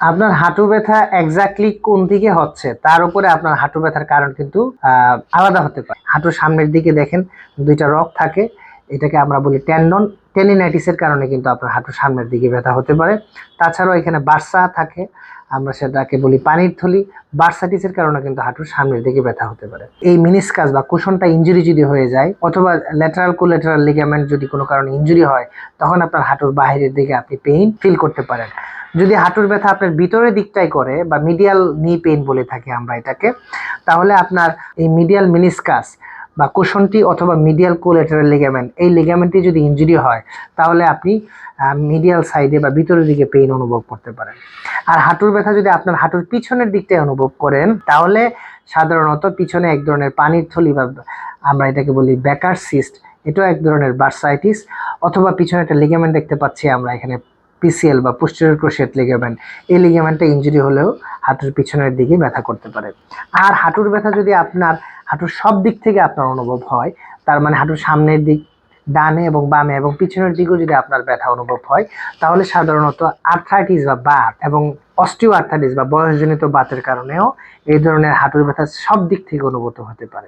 আপনার হাঁটু ব্যথা এক্স্যাক্টলি কোন দিকে হচ্ছে, তার উপরে আপনার হাঁটু ব্যথার কারণ কিন্তু আলাদা হতে পারে। হাঁটুর সামনের দিকে দেখেন, দুইটা রক থাকে, এটাকে আমরা বলি টেন্ডন টেনিনাইটিসের কারণে কিন্তু আপনার হাঁটুর সামনের দিকে ব্যথা হতে পারে। তাছাড়াও এখানে বার্সা থাকে, আমরা সেটাকে বলি পানির থলি বার্সাটিসের কারণে কিন্তু হাঁটুর সামনের দিকে ব্যথা হতে পারে। এই মিনিসকাস বা কুশনটা ইঞ্জুরি যদি হয়ে যায়, অথবা ল্যাটারাল কোলেটারাল লিগামেন্ট যদি কোনো কারণে ইঞ্জুরি হয়, তখন আপনার হাঁটুর বাইরের দিকে আপনি পেইন ফিল করতে পারেন। যদি হাঁটুর ব্যথা আপনার ভিতরের দিকটাই করে বা মিডিয়াল নি পেইন বলে থাকি আমরা এটাকে, তাহলে আপনার এই মিডিয়াল মিনিসকাস বা কুশনটি অথবা মিডিয়াল কোলেটারাল লিগামেন্ট এই লিগামেন্টটি যদি ইনজুরি হয়, তাহলে আপনি মিডিয়াল সাইডে বা ভিতরের দিকে পেইন অনুভব করতে পারেন। আর হাঁটুর ব্যথা যদি আপনার হাঁটুর পিছনের দিকটাই অনুভব করেন, তাহলে সাধারণত পিছনে এক ধরনের পানির থলি বা আমরা এটাকে বলি ব্যাকার সিস্ট এটাও এক ধরনের বার্সাইটিস অথবা পিছনে একটা লিগামেন্ট দেখতে পাচ্ছি আমরা এখানে পিসিএল বা পোস্টেরিয়র ক্রোশিয়েট লিগামেন্ট এই লিগামেন্টটা ইঞ্জুরি হলেও হাঁটুর পিছনের দিকে ব্যথা করতে পারে। আর হাঁটুর ব্যথা যদি আপনার, হাঁটুর সব দিক থেকে আপনার অনুভব হয়, তার মানে হাঁটুর সামনের দিক, ডানে এবং বামে এবং পিছনের দিকেও যদি আপনার ব্যথা অনুভব হয়, তাহলে সাধারণত আর্থ্রাইটিস বা বাত এবং অস্টিও আর্থাইটিস বা বয়সজনিত বাতের কারণেও এই ধরনের হাঁটুর ব্যথা সব দিক থেকে অনুভূত হতে পারে।